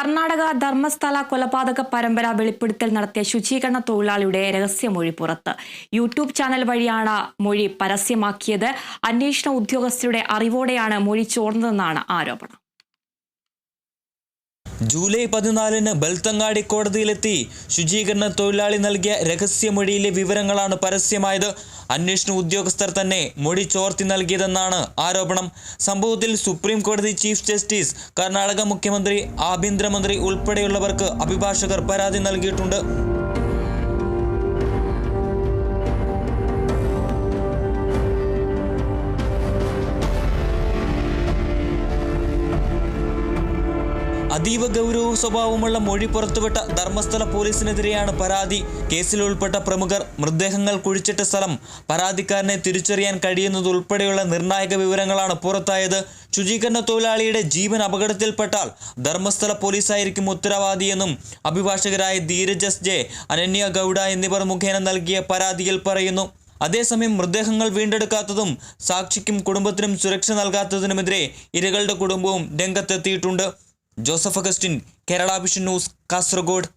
കർണാടക ധർമ്മസ്ഥല കൊലപാതക പരമ്പര വെളിപ്പെടുത്തൽ നടത്തിയ ശുചീകരണ തൊഴിലാളിയുടെ രഹസ്യമൊഴി പുറത്ത്. യൂട്യൂബ് ചാനൽ വഴിയാണ് മൊഴി പരസ്യമാക്കിയത്. അന്വേഷണ ഉദ്യോഗസ്ഥരുടെ അറിവോടെയാണ് മൊഴി ചോർന്നതെന്നാണ് ആരോപണം. ജൂലൈ പതിനാലിന് ബൽത്തങ്ങാടി കോടതിയിലെത്തി ശുചീകരണ തൊഴിലാളി നൽകിയ രഹസ്യമൊഴിയിലെ വിവരങ്ങളാണ് പരസ്യമായത്. അന്വേഷണ ഉദ്യോഗസ്ഥർ തന്നെ മൊഴി ചോർത്തി നൽകിയതെന്നാണ് ആരോപണം. സംഭവത്തിൽ സുപ്രീം കോടതി ചീഫ് ജസ്റ്റിസ് കർണാടക മുഖ്യമന്ത്രി ആഭ്യന്തരമന്ത്രി ഉൾപ്പെടെയുള്ളവർക്ക് അഭിഭാഷകർ പരാതി നൽകിയിട്ടുണ്ട്. അതീവ ഗൗരവ സ്വഭാവമുള്ള മൊഴി പുറത്തുവിട്ട ധർമ്മസ്ഥല പോലീസിനെതിരെയാണ് പരാതി. കേസിൽ ഉൾപ്പെട്ട പ്രമുഖർ മൃതദേഹങ്ങൾ കുഴിച്ചിട്ട സ്ഥലം പരാതിക്കാരനെ തിരിച്ചറിയാൻ കഴിയുന്നതുൾപ്പെടെയുള്ള നിർണായക വിവരങ്ങളാണ് പുറത്തായത്. ശുചീകരണ തൊഴിലാളിയുടെ ജീവൻ അപകടത്തിൽപ്പെട്ടാൽ ധർമ്മസ്ഥല പോലീസായിരിക്കും ഉത്തരവാദിയെന്നും അഭിഭാഷകരായ ധീരജ് എസ് ജെ അനന്യ ഗൗഡ എന്നിവർ മുഖേന നൽകിയ പരാതിയിൽ പറയുന്നു. അതേസമയം മൃതദേഹങ്ങൾ വീണ്ടെടുക്കാത്തതും സാക്ഷിക്കും കുടുംബത്തിനും സുരക്ഷ നൽകാത്തതിനുമെതിരെ ഇരകളുടെ കുടുംബവും രംഗത്തെത്തിയിട്ടുണ്ട്. Joseph Augustine Kerala vision news Kasaragod.